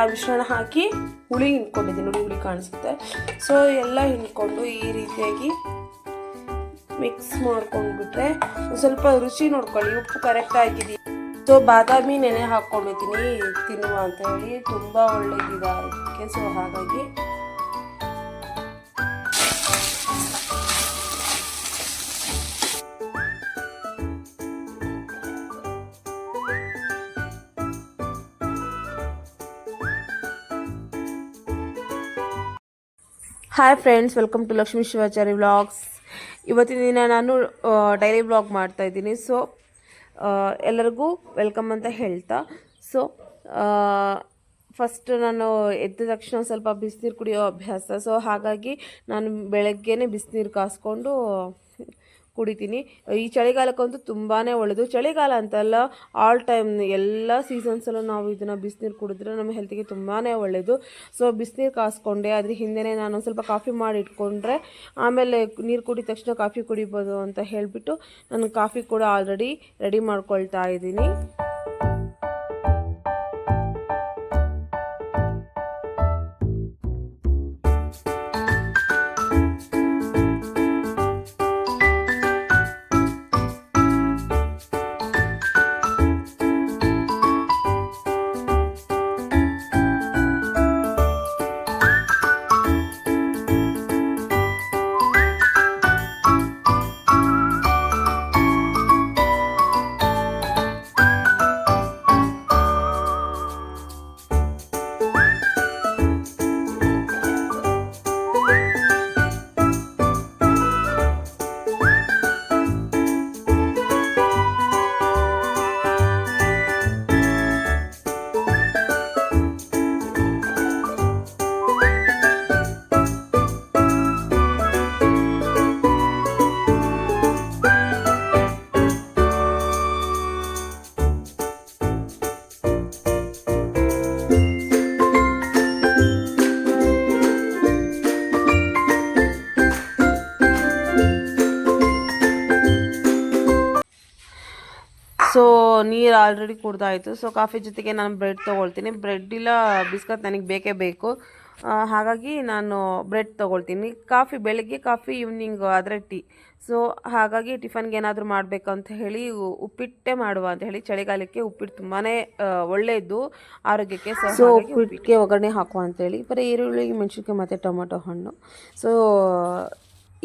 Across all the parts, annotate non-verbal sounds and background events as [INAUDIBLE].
ಆ ಮಿಶ್ರಣ ಹಾಕಿ ಹುಳಿ ಹಿಂಡ್ಕೊಂಡಿದ್ದೀನಿ. ನೋಡಿ, ಹುಳಿ ಕಾಣಿಸುತ್ತೆ. ಸೊ ಎಲ್ಲ ಹಿಂಡ್ಕೊಂಡು ಈ ರೀತಿಯಾಗಿ ಮಿಕ್ಸ್ ಮಾಡ್ಕೊಂಡ್ಬಿಟ್ರೆ ಸ್ವಲ್ಪ ರುಚಿ ನೋಡ್ಕೊಳ್ಳಿ. ಉಪ್ಪು ಕರೆಕ್ಟ್ ಆಗಿದೆಯಾ? ಸೊ ಬಾದಾಮಿ ನೆನೆ ಹಾಕ್ಕೊಂಡಿದ್ದೀನಿ ತಿನ್ನುವ ಅಂತ ಹೇಳಿ. ತುಂಬ ಒಳ್ಳೆಯದಿದೆ ಅದಕ್ಕೆ. ಸೊ ಹಾಗಾಗಿ hi friends welcome to Lakshmi Shivachari vlogs ಇವತ್ತಿನ ದಿನ ನಾನು ಡೈಲಿ ವ್ಲಾಗ್ ಮಾಡ್ತಾ ಇದ್ದೀನಿ. ಸೊ ಎಲ್ಲರಿಗೂ ವೆಲ್ಕಮ್ ಅಂತ ಹೇಳ್ತಾ. ಸೊ ಫಸ್ಟ್ ನಾನು ಎದ್ದ ತಕ್ಷಣ ಸ್ವಲ್ಪ ಬಿಸಿನೀರು ಕುಡಿಯೋ ಅಭ್ಯಾಸ. ಸೊ ಹಾಗಾಗಿ ನಾನು ಬೆಳಗ್ಗೆನೇ ಬಿಸಿನೀರು ಕಾಸ್ಕೊಂಡು ಕುಡಿತೀನಿ. ಈ ಚಳಿಗಾಲಕ್ಕಂತೂ ತುಂಬಾ ಒಳ್ಳೆಯದು ಚಳಿಗಾಲ ಅಂತಲ್ಲ ಆಲ್ ಟೈಮ್ ಎಲ್ಲ ಸೀಸನ್ಸಲ್ಲೂ ನಾವು ಇದನ್ನು ಬಿಸಿನೀರು ಕುಡಿದ್ರೆ ನಮ್ಮ ಹೆಲ್ತಿಗೆ ತುಂಬಾ ಒಳ್ಳೆಯದು ಸೊ ಬಿಸಿನೀರು ಕಾಸ್ಕೊಂಡೆ, ಅದ್ರ ಹಿಂದೆ ನಾನು ಸ್ವಲ್ಪ ಕಾಫಿ ಮಾಡಿ ಇಟ್ಕೊಂಡ್ರೆ ಆಮೇಲೆ ನೀರು ಕುಡಿದ ತಕ್ಷಣ ಕಾಫಿ ಕುಡಿಬೋದು ಅಂತ ಹೇಳಿಬಿಟ್ಟು ನಾನು ಕಾಫಿ ಕೂಡ ಆಲ್ರೆಡಿ ರೆಡಿ ಮಾಡ್ಕೊಳ್ತಾ ಇದ್ದೀನಿ. ನೀರು ಆಲ್ರೆಡಿ ಕುಡ್ದಾಯಿತು. ಸೊ ಕಾಫಿ ಜೊತೆಗೆ ನಾನು ಬ್ರೆಡ್ ತೊಗೊಳ್ತೀನಿ. ಬ್ರೆಡ್ ಇಲ್ಲ ಬಿಸ್ಕತ್ ನನಗೆ ಬೇಕೇ ಬೇಕು. ಹಾಗಾಗಿ ನಾನು ಬ್ರೆಡ್ ತೊಗೊಳ್ತೀನಿ. ಕಾಫಿ ಬೆಳಗ್ಗೆ ಕಾಫಿ ಈವ್ನಿಂಗ್ ಆದರೆ ಟೀ ಸೊ ಹಾಗಾಗಿ ಟಿಫನ್ಗೆ ಏನಾದರೂ ಮಾಡಬೇಕು ಅಂತ ಹೇಳಿ ಉಪ್ಪಿಟ್ಟೆ ಮಾಡುವ ಅಂತ ಹೇಳಿ ಚಳಿಗಾಲಕ್ಕೆ ಉಪ್ಪಿಟ್ಟು ತುಂಬಾ ಒಳ್ಳೆಯದು ಆರೋಗ್ಯಕ್ಕೆ ಸೊ ಉಪ್ಪಿಟ್ಟಿಗೆ ಒಗ್ಗರಣೆ ಹಾಕುವ ಅಂತೇಳಿ ಬರೀ ಈರುಳ್ಳಿ ಮೆಣಸಿನ್ಕಾಯಿ ಮತ್ತು ಟೊಮೊಟೊ ಹಣ್ಣು. ಸೊ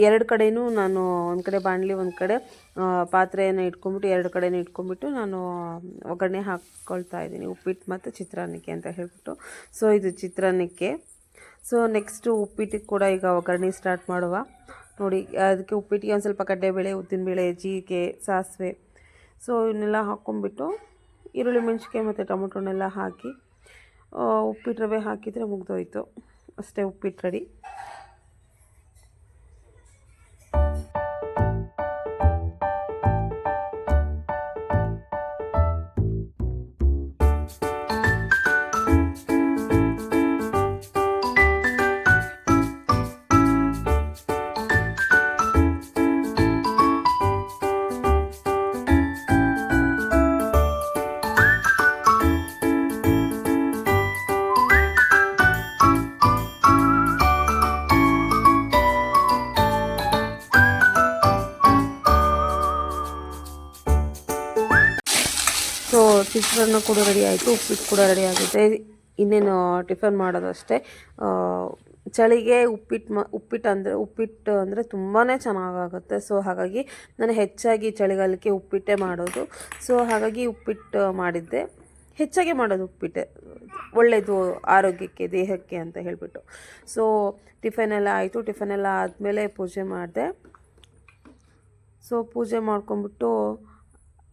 ಎರಡು ಕಡೆಯೂ ನಾನು ಒಂದು ಕಡೆ ಬಾಣಲಿ, ಒಂದು ಕಡೆ ಪಾತ್ರೆಯನ್ನು ಇಟ್ಕೊಂಬಿಟ್ಟು ಎರಡು ಕಡೆನೂ ಇಟ್ಕೊಂಬಿಟ್ಟು ನಾನು ಒಗ್ಗರಣೆ ಹಾಕ್ಕೊಳ್ತಾ ಇದ್ದೀನಿ. ಉಪ್ಪಿಟ್ಟು ಮತ್ತು ಚಿತ್ರಾನ್ನಕ್ಕೆ ಅಂತ ಹೇಳ್ಬಿಟ್ಟು. ಸೊ ಇದು ಚಿತ್ರಾನ್ನಕ್ಕೆ. ಸೊ ನೆಕ್ಸ್ಟು ಉಪ್ಪಿಟ್ಟಿಗೆ ಕೂಡ ಈಗ ಒಗ್ಗರಣೆ ಸ್ಟಾರ್ಟ್ ಮಾಡುವ. ನೋಡಿ, ಅದಕ್ಕೆ ಉಪ್ಪಿಟ್ಟಿಗೆ ಒಂದು ಸ್ವಲ್ಪ ಉದ್ದಿನ ಉದ್ದಿನಬೇಳೆ, ಜೀರಿಗೆ, ಸಾಸಿವೆ. ಸೊ ಇವನ್ನೆಲ್ಲ ಹಾಕ್ಕೊಂಬಿಟ್ಟು ಈರುಳ್ಳಿ ಮೆಣಸಿಕೆ ಮತ್ತು ಟೊಮೊಟೊನೆಲ್ಲ ಹಾಕಿ ಉಪ್ಪಿಟ್ಟು ರವೆ ಹಾಕಿದರೆ ಮುಗ್ದೋಯ್ತು. ಅಷ್ಟೇ ಉಪ್ಪಿಟ್ಟು ರೆಡಿ. ಚಿತ್ರಾನ್ನ ಕೂಡ ರೆಡಿ ಆಯಿತು ಉಪ್ಪಿಟ್ಟು ಕೂಡ ರೆಡಿ ಆಗುತ್ತೆ. ಇನ್ನೇನು ಟಿಫನ್ ಮಾಡೋದಷ್ಟೇ ಚಳಿಗೆ ಉಪ್ಪಿಟ್ಟು ಮ ಉಪ್ಪಿಟ್ಟು ಅಂದರೆ ಉಪ್ಪಿಟ್ಟು ಅಂದರೆ ತುಂಬಾ ಚೆನ್ನಾಗಾಗುತ್ತೆ. ಸೊ ಹಾಗಾಗಿ ನಾನು ಹೆಚ್ಚಾಗಿ ಚಳಿಗಾಲಕ್ಕೆ ಉಪ್ಪಿಟ್ಟೇ ಮಾಡೋದು. ಸೊ ಹಾಗಾಗಿ ಉಪ್ಪಿಟ್ಟು ಮಾಡಿದ್ದೆ. ಹೆಚ್ಚಾಗಿ ಮಾಡೋದು ಉಪ್ಪಿಟ್ಟೆ. ಒಳ್ಳೆಯದು ಆರೋಗ್ಯಕ್ಕೆ, ದೇಹಕ್ಕೆ ಅಂತ ಹೇಳಿಬಿಟ್ಟು. ಸೊ ಟಿಫನ್ ಎಲ್ಲ ಆಯಿತು. ಟಿಫನ್ ಎಲ್ಲ ಆದಮೇಲೆ ಪೂಜೆ ಮಾಡಿದೆ. ಸೊ ಪೂಜೆ ಮಾಡ್ಕೊಂಬಿಟ್ಟು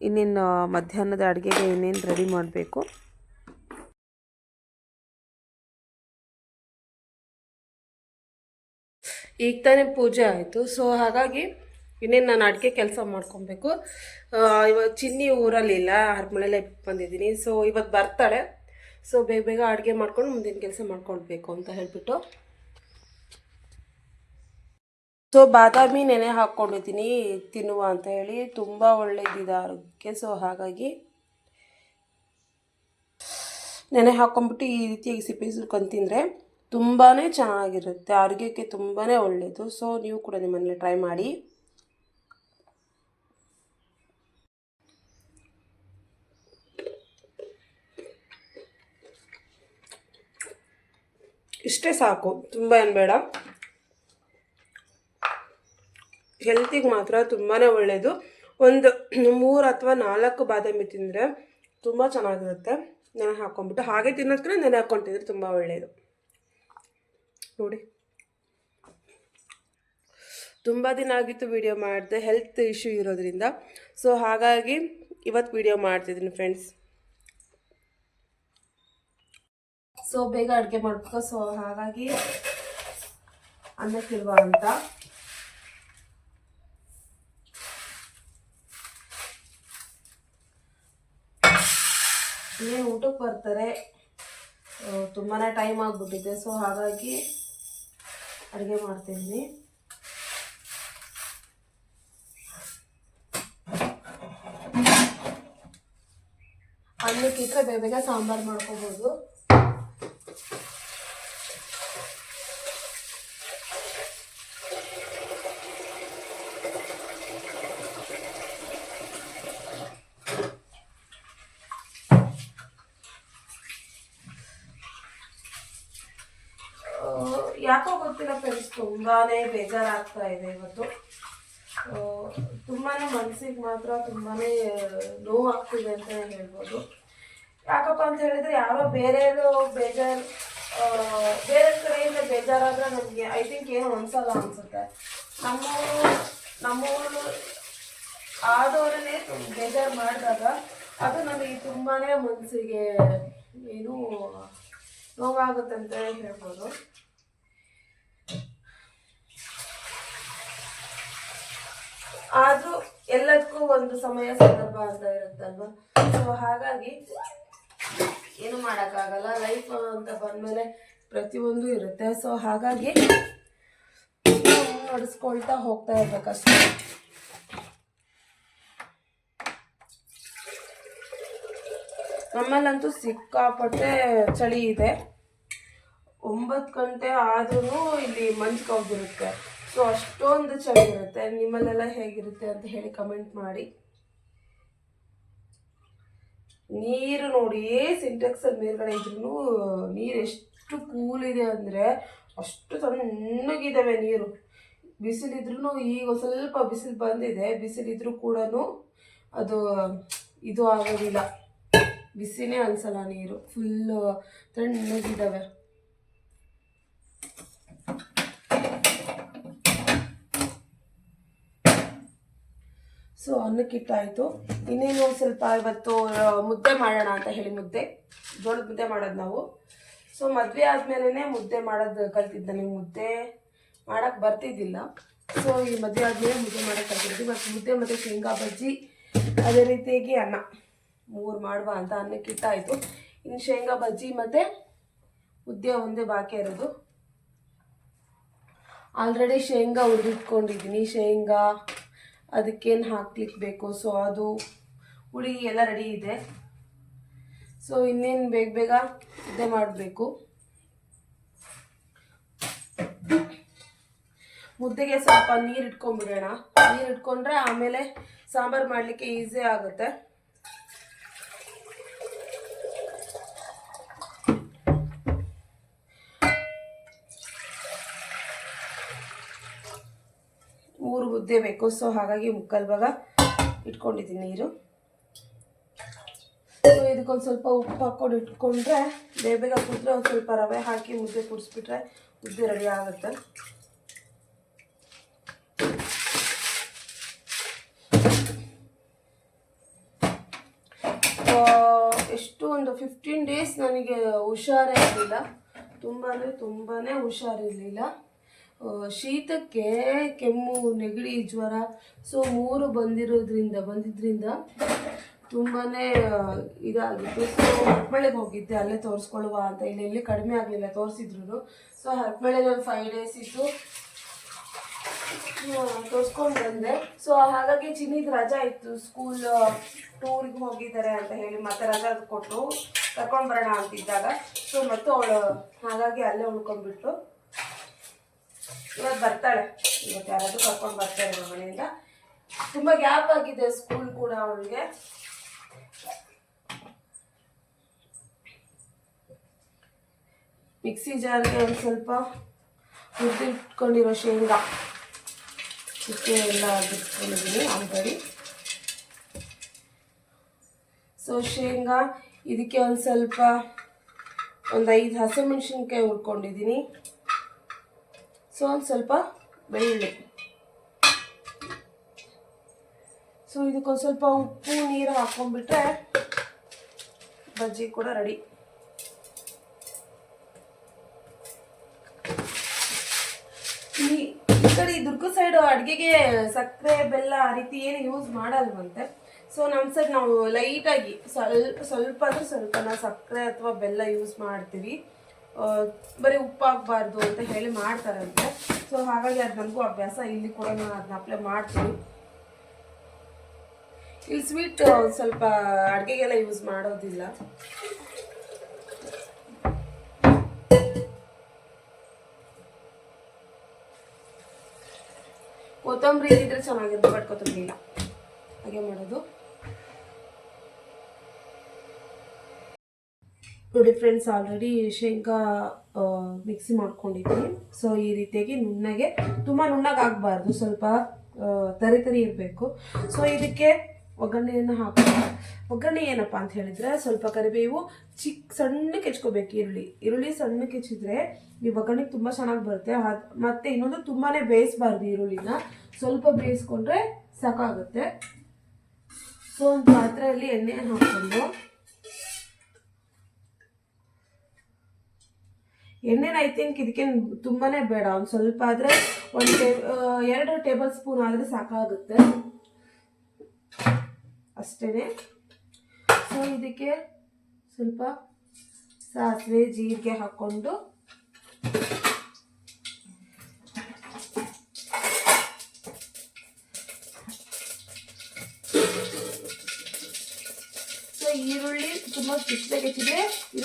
ಇನ್ನೇನು ಮಧ್ಯಾಹ್ನದ ಅಡುಗೆಗೆ ಇನ್ನೇನು ರೆಡಿ ಮಾಡಬೇಕು? ಈಗ ತಾನೇ ಪೂಜೆ ಆಯಿತು. ಸೊ ಹಾಗಾಗಿ ಇನ್ನೇನು ನಾನು ಅಡುಗೆ ಕೆಲಸ ಮಾಡ್ಕೊಬೇಕು. ಇವತ್ತು ಚಿನ್ನಿ ಊರಲ್ಲಿಲ್ಲ ಹರಮಳೆಲ್ಲ ಬಂದಿದ್ದೀನಿ. ಸೊ ಇವತ್ತು ಬರ್ತಾಳೆ. ಸೊ ಬೇಗ ಬೇಗ ಅಡುಗೆ ಮಾಡ್ಕೊಂಡು ಮುಂದಿನ ಕೆಲಸ ಮಾಡ್ಕೊಳ್ಬೇಕು ಅಂತ ಹೇಳ್ಬಿಟ್ಟು. ಸೊ ಬಾದಾಮಿ ನೆನೆ ಹಾಕ್ಕೊಂಡಿದ್ದೀನಿ ತಿನ್ನುವ ಅಂತ ಹೇಳಿ. ತುಂಬ ಒಳ್ಳೆಯದಿದೆ ಆರೋಗ್ಯಕ್ಕೆ. ಸೊ ಹಾಗಾಗಿ ನೆನೆ ಹಾಕ್ಕೊಂಬಿಟ್ಟು ಈ ರೀತಿಯಾಗಿ ಸಿಪ್ಪೆ ಸುಲ್ಕೊಂಡು ತಿಂದರೆ ತುಂಬಾ ಚೆನ್ನಾಗಿರುತ್ತೆ. ಆರೋಗ್ಯಕ್ಕೆ ತುಂಬಾ ಒಳ್ಳೆಯದು ಸೊ ನೀವು ಕೂಡ ನಿಮ್ಮನೇಲಿ ಟ್ರೈ ಮಾಡಿ. ಇಷ್ಟೇ ಸಾಕು. ತುಂಬ ಏನು ಬೇಡ. ಹೆಲ್ತಿಗೆ ಮಾತ್ರ ತುಂಬಾ ಒಳ್ಳೆಯದು ಒಂದು ಮೂರು ಅಥವಾ ನಾಲ್ಕು ಬಾದಾಮಿ ತಿಂದರೆ ತುಂಬ ಚೆನ್ನಾಗಿರುತ್ತೆ. ನೆನೆ ಹಾಕ್ಕೊಂಬಿಟ್ಟು ಹಾಗೆ ತಿನ್ನೋದಕ್ಕೆ ನೆನೆ ಹಾಕ್ಕೊಂಡು ತುಂಬ ಒಳ್ಳೆಯದು ನೋಡಿ. ತುಂಬ ದಿನ ಆಗಿತ್ತು ವಿಡಿಯೋ ಮಾಡಿದೆ ಹೆಲ್ತ್ ಇಶ್ಯೂ ಇರೋದ್ರಿಂದ. ಸೊ ಹಾಗಾಗಿ ಇವತ್ತು ವಿಡಿಯೋ ಮಾಡ್ತಿದ್ದೀನಿ ಫ್ರೆಂಡ್ಸ್ ಸೊ ಬೇಗ ಅಡುಗೆ ಮಾಡ್ಬೇಕು ಸೊ ಹಾಗಾಗಿ ಅನ್ನಕ್ಕಿಲ್ವಾ ಅಂತ. ಇನ್ನೇನು ಊಟಕ್ಕೆ ಬರ್ತಾರೆ. ತುಂಬಾ ಟೈಮ್ ಆಗಿಬಿಟ್ಟಿದೆ ಸೊ ಹಾಗಾಗಿ ಅಡುಗೆ ಮಾಡ್ತಿದ್ದೀನಿ ಅನ್ನಕ್ಕಿಟ್ರೆ ಬೇಗ ಬೇಗ ಸಾಂಬಾರು ಮಾಡ್ಕೋಬೋದು ಆ, ಯಾಕೋ ಗೊತ್ತಿಲ್ಲ ಫ್ರೆಂಡ್ಸ್ ತುಂಬಾನೇ ಬೇಜಾರಾಗ್ತಾ ಇದೆ ಇವತ್ತು. ತುಂಬಾನೇ ಮನಸ್ಸಿಗೆ ಮಾತ್ರ ತುಂಬಾನೇ ನೋವಾಗ್ತಿದೆ ಅಂತ ಹೇಳ್ಬೋದು. ಯಾಕಪ್ಪ ಅಂತ ಹೇಳಿದ್ರೆ ಯಾರೋ ಬೇರೆಯವರು ಬೇಜಾರು ಬೇರೆ ಕಡೆಯಿಂದ ಬೇಜಾರಾದ್ರೆ ನಮಗೆ ಐ ಥಿಂಕ್ ಏನು ಅನ್ಸಲ್ಲ ಅನ್ಸುತ್ತೆ. ನಮ್ಮೂರು ನಮ್ಮೂರು ಆದವರನ್ನೇ ಬೇಜಾರು ಮಾಡಿದಾಗ ಅದು ನನಗೆ ತುಂಬಾನೇ ಮನಸ್ಸಿಗೆ ಏನು ನೋವಾಗುತ್ತೆ ಅಂತ ಹೇಳ್ಬೋದು. ಆದ್ರೂ ಎಲ್ಲದಕ್ಕೂ ಒಂದು ಸಮಯ ಸಂದರ್ಭ ಅಂತ ಇರುತ್ತಲ್ವಾ? ಸೊ ಹಾಗಾಗಿ ಏನು ಮಾಡೋಕ್ಕಾಗಲ್ಲ. ಲೈಫ್ ಅಂತ ಬಂದಮೇಲೆ ಪ್ರತಿಯೊಂದು ಇರುತ್ತೆ. ಸೊ ಹಾಗಾಗಿ ನಡೆಸ್ಕೊಳ್ತಾ ಹೋಗ್ತಾ ಇರ್ಬೇಕಷ್ಟೇ. ನಮ್ಮಲ್ಲಂತೂ ಸಿಕ್ಕಾಪಟ್ಟೆ ಚಳಿ ಇದೆ. ಒಂಬತ್ತು ಗಂಟೆ ಆದ್ರೂ ಇಲ್ಲಿ ಮಂಜು ಕವ್ದಿರುತ್ತೆ ಸೊ ಅಷ್ಟೊಂದು ಚೆನ್ನಾಗಿರುತ್ತೆ. ನಿಮ್ಮಲ್ಲೆಲ್ಲ ಹೇಗಿರುತ್ತೆ ಅಂತ ಹೇಳಿ ಕಮೆಂಟ್ ಮಾಡಿ. ನೀರು ನೋಡಿ ಸಿಂಟೆಕ್ಸಲ್ಲಿ ಮೇಲ್ಗಡೆ ಇದ್ರೂ ನೀರು ಎಷ್ಟು ಕೂಲ್ ಇದೆ ಅಂದರೆ ಅಷ್ಟು ತಣ್ಣಗಿದ್ದಾವೆ ನೀರು. ಬಿಸಿಲಿದ್ರೂ ಈಗ ಸ್ವಲ್ಪ ಬಿಸಿಲು ಬಂದಿದೆ. ಬಿಸಿಲಿದ್ರೂ ಕೂಡ ಅದು ಇದು ಆಗೋದಿಲ್ಲ. ಬಿಸಿನೇ ಅನ್ಸಲ್ಲ ನೀರು. ಫುಲ್ಲು ತಣ್ಣಗಿದ್ದಾವೆ ಸೊ ಅನ್ನಕ್ಕಿಟ್ಟಾಯಿತು. ಇನ್ನೇನು ಸ್ವಲ್ಪ ಇವತ್ತು ಮುದ್ದೆ ಮಾಡೋಣ ಅಂತ ಹೇಳಿ ಮುದ್ದೆ. ಜೋಳದ ಮುದ್ದೆ ಮಾಡೋದು ನಾವು. ಸೊ ಮದುವೆ ಆದಮೇಲೆ ಮುದ್ದೆ ಮಾಡೋದು ಕಲ್ತಿದ್ದೆ ನನಗೆ ಮುದ್ದೆ. ಮಾಡೋಕ್ಕೆ ಬರ್ತಿದ್ದಿಲ್ಲ. ಸೊ ಈ ಮದುವೆ ಆದಮೇಲೆ ಮುದ್ದೆ ಮಾಡೋಕ್ಕೆ ಕಲ್ತಿದ್ದೆ. ಮತ್ತು ಮುದ್ದೆ ಮತ್ತು ಶೇಂಗಾ ಬಜ್ಜಿ, ಅದೇ ರೀತಿಯಾಗಿ ಅನ್ನ. ಮೂರು ಮಾಡುವ ಅಂತ ಅನ್ನಕ್ಕೆ ಇಟ್ಟಾಯಿತು ಇನ್ನು ಶೇಂಗಾ ಬಜ್ಜಿ ಮತ್ತು ಮುದ್ದೆ ಒಂದೇ ಬಾಕಿ ಇರೋದು. ಆಲ್ರೆಡಿ ಶೇಂಗಾ ಹುರಿದಿಟ್ಕೊಂಡಿದ್ದೀನಿ ಶೇಂಗಾ ಅದಕ್ಕೇನು ಹಾಕ್ಲಿಕ್ಕೆ ಬೇಕು? ಸೊ ಅದು ಹುಳಿ ಎಲ್ಲ ರೆಡಿ ಇದೆ. ಸೊ ಇನ್ನೇನು ಬೇಗ ಬೇಗ ಇದೇ ಮಾಡಬೇಕು. ಮುದ್ದೆಗೆ ಸ್ವಲ್ಪ ನೀರು ಇಟ್ಕೊಂಡ್ಬಿಡೋಣ. ನೀರು ಇಟ್ಕೊಂಡ್ರೆ ಆಮೇಲೆ ಸಾಂಬಾರು ಮಾಡಲಿಕ್ಕೆ ಈಸಿ ಆಗುತ್ತೆ. ಮೂರು ಮುದ್ದೆ ಬೇಕು. ಸೊ ಹಾಗಾಗಿ ಮುಕ್ಕಲ್ ಭಾಗ ಇಟ್ಕೊಂಡಿದ್ದೀನಿ ನೀರು. ಸೊ ಇದಕ್ಕೊಂದು ಸ್ವಲ್ಪ ಉಪ್ಪು ಹಾಕ್ಕೊಂಡು ಇಟ್ಕೊಂಡ್ರೆ ಬೇಗ ಬೇಗ ಕುದ್ರೆ ಒಂದು ಸ್ವಲ್ಪ ರವೆ ಹಾಕಿ ಮುದ್ದೆ ಕುಡಿಸ್ಬಿಟ್ರೆ ಮುದ್ದೆ ರೆಡಿ ಆಗುತ್ತೆ. ಎಷ್ಟು ಒಂದು ಫಿಫ್ಟೀನ್ ಡೇಸ್ ನನಗೆ ಹುಷಾರೇ ಇರಲಿಲ್ಲ ತುಂಬ ಅಂದರೆ ತುಂಬಾ ಹುಷಾರಿರಲಿಲ್ಲ. ಶೀತಕ್ಕೆ ಕೆಮ್ಮು, ನೆಗಡಿ, ಜ್ವರ ಸೊ ಮೂರು ಬಂದಿರೋದ್ರಿಂದ ಬಂದಿದ್ದರಿಂದ ತುಂಬಾ ಇದಾಗಿತ್ತು. ಸೊ ಹರಪಳ್ಳಿಗೆ ಹೋಗಿದ್ದೆ, ಅಲ್ಲೇ ತೋರಿಸ್ಕೊಳ್ಳುವ ಅಂತ. ಇಲ್ಲಿ ಎಲ್ಲಿ ಕಡಿಮೆ ಆಗಲಿಲ್ಲ ತೋರಿಸಿದ್ರು ಸೊ ಹರಪಳ್ಳಿಗೆ ಒಂದು ಫೈವ್ ಡೇಸ್ ಇತ್ತು. ತೋರಿಸ್ಕೊಂಡು ಬಂದೆ. ಸೊ ಹಾಗಾಗಿ ಚಿನ್ನಿದ್ ರಜಾ ಇತ್ತು. ಸ್ಕೂಲ್ ಟೂರಿಗೆ ಹೋಗಿದ್ದಾರೆ ಅಂತ ಹೇಳಿ ಮತ್ತೆ ರಜಾ ಕೊಟ್ಟು ಕರ್ಕೊಂಡು ಬರೋಣ ಅಂತಿದ್ದಾಗ. ಸೊ ಮತ್ತು ಅವಳು ಹಾಗಾಗಿ ಅಲ್ಲೇ ಉಳ್ಕೊಂಡ್ಬಿಟ್ಟು ಇವತ್ತು ಬರ್ತಾಳೆ. ಇವತ್ತು ಯಾರಾದರೂ ಕರ್ಕೊಂಡು ಬರ್ತಾರೆ ನಮ್ಮ ಮನೆಯಿಂದ. ತುಂಬ ಗ್ಯಾಪ್ ಆಗಿದೆ ಸ್ಕೂಲ್ ಕೂಡ ಅವಳಿಗೆ. ಮಿಕ್ಸಿ ಜಾರಿಗೆ ಒಂದು ಸ್ವಲ್ಪ ಹುರಿದಿಟ್ಕೊಂಡಿರೋ ಶೇಂಗಾ. ಚಿಕ್ಕೆ ಎಲ್ಲ ಬಿಟ್ಕೊಂಡಿದ್ದೀನಿ ಆಲ್ರೆಡಿ. ಸೊ ಶೇಂಗಾ, ಇದಕ್ಕೆ ಒಂದು ಸ್ವಲ್ಪ ಒಂದು ಐದು ಹಸಿಮೆಣ್ಸಿನ್ಕಾಯಿ ಹುರ್ಕೊಂಡಿದ್ದೀನಿ ಸೊ ಒಂದು ಸ್ವಲ್ಪ ಬೆಳ್ಳುಳ್ಳಿ. ಸೊ ಇದಕ್ಕೊಂದು ಸ್ವಲ್ಪ ಉಪ್ಪು, ನೀರು ಹಾಕೊಂಡ್ಬಿಟ್ರೆ ಬಜ್ಜಿ ಕೂಡ ರೆಡಿ ಈ ಕಡೆ ಈ ದುರ್ಗ ಸೈಡ್ ಅಡುಗೆಗೆ ಸಕ್ಕರೆ, ಬೆಲ್ಲ ಆ ರೀತಿ ಏನು ಯೂಸ್ ಮಾಡಲ್ವಂತೆ. ಸೊ ನಮ್ಮ ಸೈಡ್ ನಾವು ಲೈಟಾಗಿ ಸ್ವಲ್ಪ ಸ್ವಲ್ಪ ಅಂದರೆ ಸ್ವಲ್ಪ ನಾವು ಸಕ್ಕರೆ ಅಥವಾ ಬೆಲ್ಲ ಯೂಸ್ ಮಾಡ್ತೀವಿ. ಬರೀ ಉಪ್ಪಾಗಬಾರ್ದು ಅಂತ ಹೇಳಿ ಮಾಡ್ತಾರಂತೆ. ಸೊ ಹಾಗಾಗಿ ಅದು ನನಗೂ ಅಭ್ಯಾಸ. ಇಲ್ಲಿ ಕೂಡ ನಾನು ಅದನ್ನ ಅಪ್ಲೈ ಮಾಡ್ತೀನಿ. ಇಲ್ಲಿ ಸ್ವೀಟ್ ಸ್ವಲ್ಪ ಅಡುಗೆಗೆಲ್ಲ ಯೂಸ್ ಮಾಡೋದಿಲ್ಲ. ಕೊತ್ತಂಬರಿ ಇದ್ರೆ ಚೆನ್ನಾಗಿರುತ್ತೆ ಬಟ್ ಇಲ್ಲ. ಹಾಗೆ ಮಾಡೋದು. ನೋಡಿ ಫ್ರೆಂಡ್ಸ್ ಆಲ್ರೆಡಿ ಶೇಂಗಾ ಮಿಕ್ಸಿ ಮಾಡ್ಕೊಂಡಿದ್ದೀನಿ ಸೊ ಈ ರೀತಿಯಾಗಿ ನುಣ್ಣಗೆ ತುಂಬ ನುಣ್ಣಗೆ ಆಗಬಾರ್ದು. ಸ್ವಲ್ಪ ತರಿ ತರಿ ಇರಬೇಕು. ಸೊ ಇದಕ್ಕೆ ಒಗ್ಗರಣೆಯನ್ನು ಹಾಕೋಣ. ಒಗ್ಗರಣೆ ಏನಪ್ಪ ಅಂತ ಹೇಳಿದರೆ, ಸ್ವಲ್ಪ ಕರಿಬೇವು ಚಿಕ್ಕ ಸಣ್ಣ ಕೆಚ್ಕೋಬೇಕು ಈರುಳ್ಳಿ. ಈರುಳ್ಳಿ ಸಣ್ಣ ಕೆಚ್ಚಿದ್ರೆ ಈ ಒಗ್ಗರಣೆಗೆ ತುಂಬ ಚೆನ್ನಾಗಿ ಬರುತ್ತೆ. ಮತ್ತು ಇನ್ನೊಂದು ತುಂಬಾ ಬೇಯಿಸಬಾರ್ದು ಈರುಳ್ಳಿನ. ಸ್ವಲ್ಪ ಬೇಯಿಸ್ಕೊಂಡ್ರೆ ಸಾಕಾಗುತ್ತೆ. ಸೊ ಒಂದು ಪಾತ್ರೆಯಲ್ಲಿ ಎಣ್ಣೆಯನ್ನು ಹಾಕ್ಕೊಂಡು ಎಣ್ಣೆನ ಐ ಥಿಂಕ್ ಇದಕ್ಕೇನು ತುಂಬಾ ಬೇಡ. ಒಂದು ಸ್ವಲ್ಪ ಆದರೆ ಒಂದು ಎರಡು ಟೇಬಲ್ ಸ್ಪೂನ್ ಆದರೆ ಸಾಕಾಗುತ್ತೆ. ಅಷ್ಟೇ ಸೊ ಇದಕ್ಕೆ ಸ್ವಲ್ಪ ಸಾಸಿವೆ, ಜೀರಿಗೆ ಹಾಕ್ಕೊಂಡು ಸೊ ಈರುಳ್ಳಿ ತುಂಬ ಚಿಕ್ಕದಾಗಿ ಹೆಚ್ಚಿದ್ರೆ ಇದ್ರ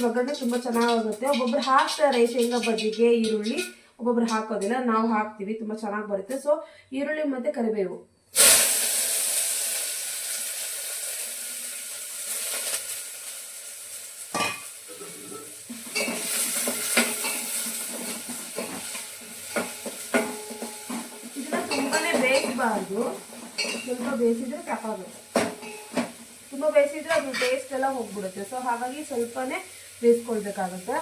ಒಗ್ಗರಣೆ ತುಂಬ ಚೆನ್ನಾಗಾಗುತ್ತೆ. ಒಬ್ಬೊಬ್ರು ಹಾಕ್ತಾರೆ ಶೇಂಗಾ ಬಜ್ಜಿಗೆ ಈರುಳ್ಳಿ ಒಬ್ಬೊಬ್ರು ಹಾಕೋದಿಲ್ಲ, ನಾವು ಹಾಕ್ತೀವಿ, ತುಂಬ ಚೆನ್ನಾಗಿ ಬರುತ್ತೆ. ಸೊ ಈರುಳ್ಳಿ ಮತ್ತೆ ಕರಿಬೇವು. ಇದನ್ನ ತುಂಬಾನೇ ಸ್ವಲ್ಪ ಬೇಯಿಸಿದ್ರೆ ಸಾಕಾಗುತ್ತೆ ತುಂಬ ಬೇಯಿಸಿದ್ರೆ ಅದು ಟೇಸ್ಟ್ ಎಲ್ಲ ಹೋಗ್ಬಿಡುತ್ತೆ. ಸೊ ಹಾಗಾಗಿ ಸ್ವಲ್ಪನೇ ಬೇಯಿಸ್ಕೊಳ್ಬೇಕಾಗುತ್ತೆ.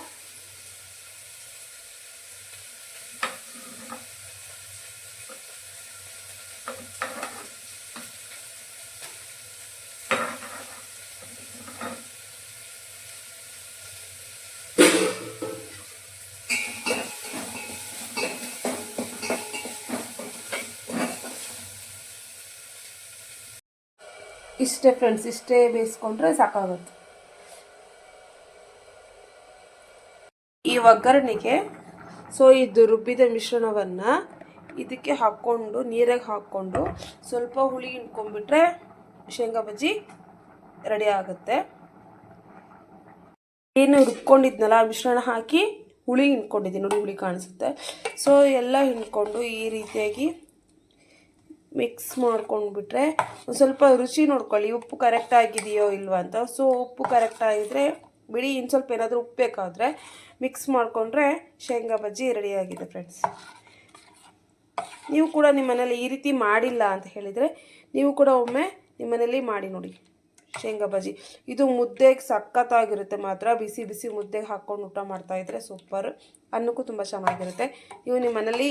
ಇಷ್ಟೇ ಫ್ರೆಂಡ್ಸ್ ಇಷ್ಟೇ ಬೇಯಿಸ್ಕೊಂಡ್ರೆ ಸಾಕಾಗುತ್ತೆ. ಒಗ್ಗರಣೆಗೆ ಸೊ ಇದು ರುಬ್ಬಿದ ಮಿಶ್ರಣವನ್ನು ಇದಕ್ಕೆ ಹಾಕ್ಕೊಂಡು, ನೀರಾಗಿ ಹಾಕ್ಕೊಂಡು ಸ್ವಲ್ಪ ಹುಳಿ ಹಿಂಡ್ಕೊಂಡ್ಬಿಟ್ರೆ ಶೇಂಗಾ ಬಜ್ಜಿ ರೆಡಿ ಆಗುತ್ತೆ. ಏನು ರುಬ್ಕೊಂಡಿದ್ನಲ್ಲ ಆ ಮಿಶ್ರಣ ಹಾಕಿ ಹುಳಿ ಹಿಂಡ್ಕೊಂಡಿದ್ದೀನಿ. ನೋಡಿ ಹುಳಿ ಕಾಣಿಸುತ್ತೆ. ಸೊ ಎಲ್ಲ ಹಿಂಡ್ಕೊಂಡು ಈ ರೀತಿಯಾಗಿ ಮಿಕ್ಸ್ ಮಾಡ್ಕೊಂಡ್ಬಿಟ್ರೆ ಒಂದು ಸ್ವಲ್ಪ ರುಚಿ ನೋಡ್ಕೊಳ್ಳಿ. ಉಪ್ಪು ಕರೆಕ್ಟ್ ಆಗಿದೆಯೋ ಇಲ್ವಾ ಅಂತ. ಸೊ ಉಪ್ಪು ಕರೆಕ್ಟ್ ಆಗಿದ್ರೆ ಬಿಡಿ ಇನ್ನು ಸ್ವಲ್ಪ ಏನಾದರೂ ಉಪ್ಪು ಬೇಕಾದರೆ ಮಿಕ್ಸ್ ಮಾಡಿಕೊಂಡ್ರೆ ಶೇಂಗಾ ಬಜ್ಜಿ ರೆಡಿಯಾಗಿದೆ ಫ್ರೆಂಡ್ಸ್ ನೀವು ಕೂಡ ನಿಮ್ಮ ಮನೇಲಿ ಈ ರೀತಿ ಮಾಡಿಲ್ಲ ಅಂತ ಹೇಳಿದರೆ ನೀವು ಕೂಡ ಒಮ್ಮೆ ನಿಮ್ಮ ಮನೇಲಿ ಮಾಡಿ ನೋಡಿ ಶೇಂಗಾ ಬಜ್ಜಿ. ಇದು ಮುದ್ದೆಗೆ ಸಖತ್ತಾಗಿರುತ್ತೆ ಮಾತ್ರ. ಬಿಸಿ ಬಿಸಿ ಮುದ್ದೆಗೆ ಹಾಕ್ಕೊಂಡು ಊಟ ಮಾಡ್ತಾಯಿದ್ರೆ ಸೂಪರ್. ಅನ್ನಕ್ಕೂ ತುಂಬ ಚೆನ್ನಾಗಿರುತ್ತೆ. ನೀವು ನಿಮ್ಮ ಮನೇಲಿ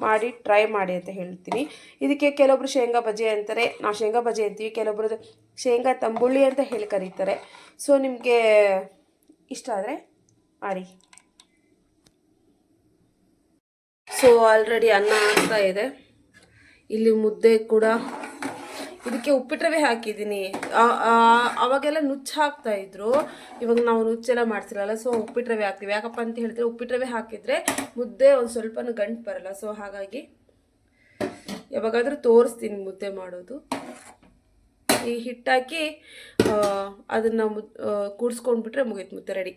ಮಾಡಿ ಟ್ರೈ ಮಾಡಿ ಅಂತ ಹೇಳ್ತೀನಿ. ಇದಕ್ಕೆ ಕೆಲವೊಬ್ರು ಶೇಂಗಾ ಬಜ್ಜಿ ಅಂತಾರೆ. ನಾವು ಶೇಂಗಾ ಬಜೆ ಅಂತೀವಿ. ಕೆಲವೊಬ್ರು ಶೇಂಗಾ ತಂಬುಳ್ಳಿ ಅಂತ ಹೇಳಿ ಕರೀತಾರೆ. ಸೊ ನಿಮಗೆ ಇಷ್ಟ ಆದರೆ ಮಾಡಿ. ಸೊ ಆಲ್ರೆಡಿ ಅನ್ನ ಆಗ್ತಾ ಇದೆ. ಇಲ್ಲಿ ಮುದ್ದೆ ಕೂಡ ಇದಕ್ಕೆ ಉಪ್ಪಿಟ್ಟು ಹಾಕಿದ್ದೀನಿ. ಅವಾಗೆಲ್ಲ ನುಚ್ಚು ಹಾಕ್ತಾ ಇದ್ರು. ಇವಾಗ ನಾವು ನುಚ್ಚೆಲ್ಲ ಮಾಡ್ತಿರಲ್ಲ ಸೊ ಉಪ್ಪಿಟ್ಟು ರವೆ ಹಾಕ್ತೀವಿ. ಯಾಕಪ್ಪ ಅಂತ ಹೇಳಿದ್ರೆ ಉಪ್ಪಿಟ್ಟು ರವೆ ಹಾಕಿದ್ರೆ ಮುದ್ದೆ ಒಂದು ಸ್ವಲ್ಪನೂ ಗಂಟು ಬರಲ್ಲ. ಸೊ ಹಾಗಾಗಿ ಯಾವಾಗಾದರೂ ತೋರಿಸ್ತೀನಿ ಮುದ್ದೆ ಮಾಡೋದು. ಈ ಹಿಟ್ಟಾಕಿ ಅದನ್ನು ಮುದ್ ಕೂಡಿಸ್ಕೊಂಡ್ಬಿಟ್ರೆ ಮುಗೀತು ಮುದ್ದೆ ರೆಡಿ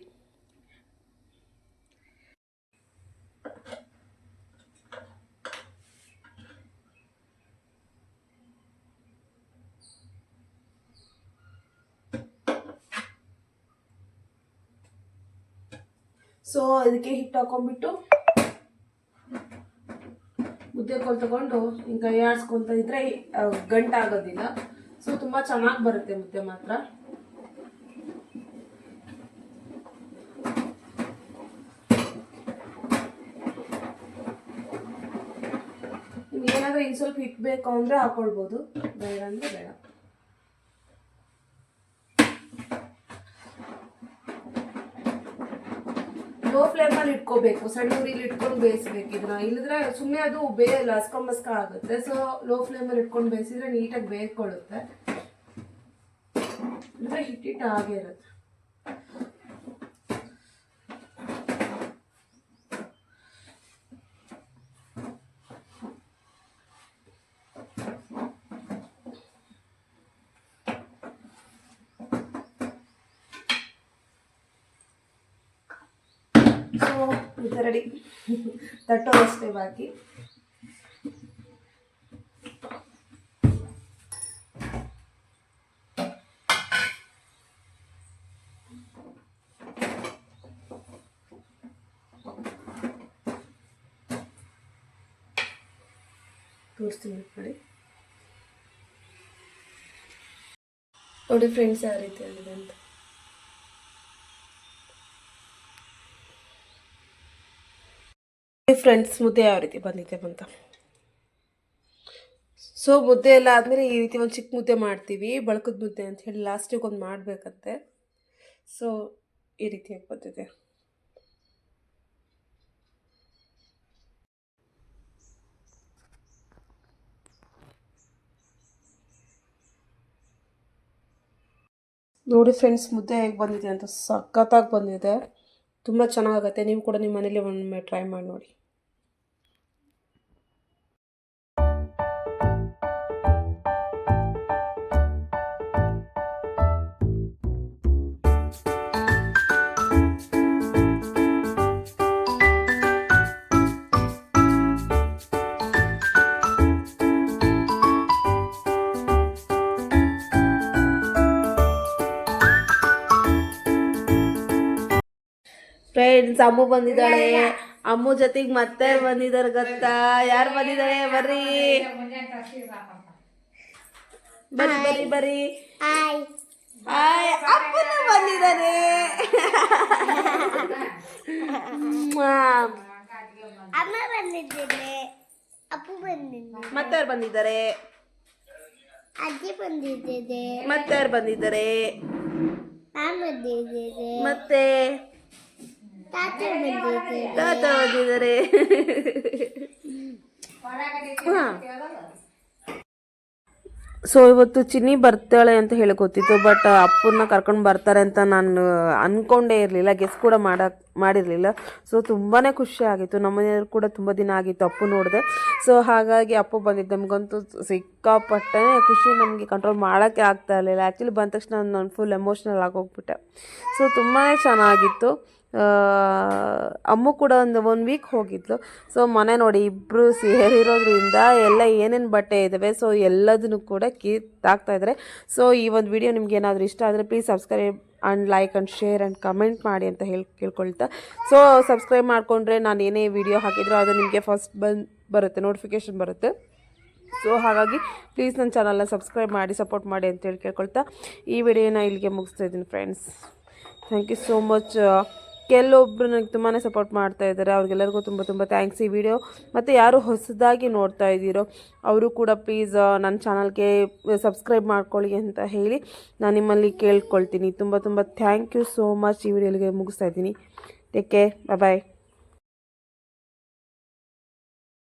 ಸೊ ಅದಕ್ಕೆ ಹಿಟ್ಟು ಹಾಕೊಂಡ್ಬಿಟ್ಟು ಮುದ್ದೆ ಕೋಲ್ ತಗೊಂಡು ಹಿಂಗೆ ಕೈ ಆಡ್ಸ್ಕೊಂತ ಇದ್ರೆ ಗಂಟಾಗೋದಿಲ್ಲ ಸೊ ತುಂಬ ಚೆನ್ನಾಗಿ ಬರುತ್ತೆ ಮುದ್ದೆ ಮಾತ್ರ. ಏನಾದರೂ ಇನ್ನು ಸ್ವಲ್ಪ ಹಿಟ್ಟು ಬೇಕು ಅಂದರೆ ಹಾಕೊಳ್ಬೋದು. ಬೇಡ ಅಂದರೆ ಬೇಡ. ಲೋ ಫ್ಲೇಮಲ್ಲಿ ಇಟ್ಕೋಬೇಕು ಸಣ್ಣ ಉರಿಲಿ ಇಟ್ಕೊಂಡು ಬೇಯಿಸ್ಬೇಕು ಇದನ್ನ. ಇಲ್ಲದ್ರೆ ಸುಮ್ಮನೆ ಅದು ಬೇ ಲಸ್ಕೊಂಬಸ್ಕ ಆಗುತ್ತೆ. ಸೊ ಲೋ ಫ್ಲೇಮಲ್ಲಿ ಇಟ್ಕೊಂಡು ಬೇಯಿಸಿದ್ರೆ ನೀಟಾಗಿ ಬೇಯ್ಕೊಳ್ಳುತ್ತೆ. ಇಲ್ಲದ್ರೆ ಹಿಟ್ಟಿಟ್ಟು ಆಗಿರುತ್ತೆ ಸೊ ಇದು ರೆಡಿ ತಟ್ಟೋದಷ್ಟೇ ಬಾಕಿ ತೋರಿಸ್ತೀನಿ ನೋಡಿ ನೋಡಿ ಫ್ರೆಂಡ್ಸ್ ಯಾವ ರೀತಿ ಆಗಿದೆ ಅಂತ ಫ್ರೆಂಡ್ಸ್ ಮುದ್ದೆ ಯಾವ ರೀತಿ ಬಂದಿದೆ ಅಂತ. ಸೊ ಮುದ್ದೆ ಎಲ್ಲ ಆದಮೇಲೆ ಈ ರೀತಿ ಒಂದು ಚಿಕ್ಕ ಮುದ್ದೆ ಮಾಡ್ತೀವಿ, ಬಳಕದ ಮುದ್ದೆ ಅಂತ ಹೇಳಿ ಲಾಸ್ಟಿಗೆ ಒಂದು ಮಾಡಬೇಕಂತೆ. ಸೊ ಈ ರೀತಿಯಾಗಿ ಬಂದಿದೆ. ನೋಡಿ ಫ್ರೆಂಡ್ಸ್ ಮುದ್ದೆ ಹೇಗೆ ಬಂದಿದೆ ಅಂತ ಸಖತ್ತಾಗಿ ಬಂದಿದೆ. ತುಂಬ ಚೆನ್ನಾಗಾಗತ್ತೆ ನೀವು ಕೂಡ ನಿಮ್ಮ ಮನೇಲಿ ಒಮ್ಮೆ ಟ್ರೈ ಮಾಡಿ ನೋಡಿ. ಫ್ರೆಂಡ್ಸ್ ಅಮ್ಮು ಬಂದಿದ್ದಾಳೆ. ಅಮ್ಮು ಜೊತೆಗೆ ಮತ್ತೆ ಬಂದಿದ್ದಾರೆ ಗೊತ್ತಾ? ಯಾರು ಬಂದಿದ್ದಾರೆ ಬರ್ರಿ. ಬರ್ರಿ ಬರ್ರಿ ಬರ್ರಿ. ಹಾಯ್ ಅಪ್ಪನ ಬಂದಿದ್ದಾರೆ [LAUGHS] ಅಮ್ಮ ಬಂದಿದ್ದೇನೆ. ಅಪ್ಪು ಬಂದಿದ್ದಾರೆ ಮತ್ತೆ ಯಾರು ಬಂದಿದ್ದಾರೆ? ಅಜ್ಜಿ ಬಂದಿದ್ದೇನೆ. ಮತ್ತೆ ಯಾರು ಬಂದಿದ್ದಾರೆ? ನಾನು ಬಂದಿದ್ದೇನೆ. ಮತ್ತೆ? ತಾತ ಬಂದಿದ್ದಾರೆ. ಸೊ ಇವತ್ತು ಚಿನ್ನಿ ಬರ್ತಾಳೆ ಅಂತ ಹೇಳಿ ಗೊತ್ತಿತ್ತು ಬಟ್ ಅಪ್ಪನ್ನ ಕರ್ಕೊಂಡು ಬರ್ತಾರೆ ಅಂತ ನಾನು ಅಂದ್ಕೊಂಡೇ ಇರಲಿಲ್ಲ ಗೆಸ್ ಕೂಡ ಮಾಡಕ್ ಮಾಡಿರಲಿಲ್ಲ. ಸೊ ತುಂಬಾ ಖುಷಿ ಆಗಿತ್ತು. ನಮ್ಮ ಮನೆಯವ್ರು ಕೂಡ ತುಂಬ ದಿನ ಆಗಿತ್ತು ಅಪ್ಪು ನೋಡಿದೆ. ಸೊ ಹಾಗಾಗಿ ಅಪ್ಪು ಬಂದಿದ್ದು. ನಮಗಂತೂ ಸಿಕ್ಕಾಪಟ್ಟೆ ಖುಷಿ ನಮಗೆ ಕಂಟ್ರೋಲ್ ಮಾಡೋಕ್ಕೆ ಆಗ್ತಾ ಇರಲಿಲ್ಲ. ಆ್ಯಕ್ಚುಲಿ ಬಂದ ತಕ್ಷಣ ನಾನು ಫುಲ್ ಎಮೋಷ್ನಲ್ ಆಗೋಗ್ಬಿಟ್ಟೆ ಸೊ ತುಂಬಾ ಚೆನ್ನಾಗಿತ್ತು. ಅಮ್ಮು ಕೂಡ ಒಂದು ಒನ್ ವೀಕ್ ಹೋಗಿದ್ಲು. ಸೊ ಮನೆ ನೋಡಿ ಇಬ್ಬರು ಸೇರಿರೋದ್ರಿಂದ ಎಲ್ಲ ಏನೇನು ಬಟ್ಟೆ ಇದ್ದಾವೆ ಸೊ ಎಲ್ಲದನ್ನು ಕೂಡ ಕಿತ್ತಾಕ್ತಾ ಇದ್ದಾರೆ ಸೊ ಈ ಒಂದು ವಿಡಿಯೋ ನಿಮ್ಗೆ ಏನಾದರೂ ಇಷ್ಟ ಆದರೆ please subscribe and like and share and comment ಮಾಡಿ ಅಂತ ಹೇಳಿ, ಕೇಳ್ಕೊಳ್ತಾ. ಸೊ ಸಬ್ಸ್ಕ್ರೈಬ್ ಮಾಡಿಕೊಂಡ್ರೆ ನಾನು ಏನೇ ವಿಡಿಯೋ ಹಾಕಿದ್ರು ಅದು ನಿಮಗೆ ಫಸ್ಟ್ ಬಂದು ಬರುತ್ತೆ ನೋಟಿಫಿಕೇಷನ್ ಬರುತ್ತೆ. ಸೊ ಹಾಗಾಗಿ ಪ್ಲೀಸ್ ನನ್ನ ಚಾನಲ್ನ ಸಬ್ಸ್ಕ್ರೈಬ್ ಮಾಡಿ ಸಪೋರ್ಟ್ ಮಾಡಿ ಅಂತೇಳಿ ಕೇಳ್ಕೊಳ್ತಾ. ಈ ವಿಡಿಯೋನ ಇಲ್ಲಿಗೆ ಮುಗಿಸ್ತಾ ಇದ್ದೀನಿ friends thank you so much ಕೆಲವೊಬ್ರು ನನಗೆ ತುಂಬಾ ಸಪೋರ್ಟ್ ಮಾಡ್ತಾ ಇದ್ದಾರೆ ಅವ್ರಿಗೆಲ್ಲರಿಗೂ ತುಂಬ ತುಂಬ ಥ್ಯಾಂಕ್ಸ್ ಈ ವಿಡಿಯೋ ಮತ್ತು ಯಾರು ಹೊಸದಾಗಿ ನೋಡ್ತಾ ಇದ್ದೀರೋ, ಅವರು ಕೂಡ ಪ್ಲೀಸ್ ನನ್ನ ಚಾನಲ್ಗೆ ಸಬ್ಸ್ಕ್ರೈಬ್ ಮಾಡ್ಕೊಳ್ಳಿ ಅಂತ ಹೇಳಿ ನಾನು ನಿಮ್ಮಲ್ಲಿ ಕೇಳ್ಕೊಳ್ತೀನಿ. ತುಂಬ ತುಂಬ ಥ್ಯಾಂಕ್ ಯು ಸೋ ಮಚ್ ಈ ವಿಡಿಯೋಲಿಗೆ ಮುಗಿಸ್ತಾ ಇದ್ದೀನಿ. Take care bye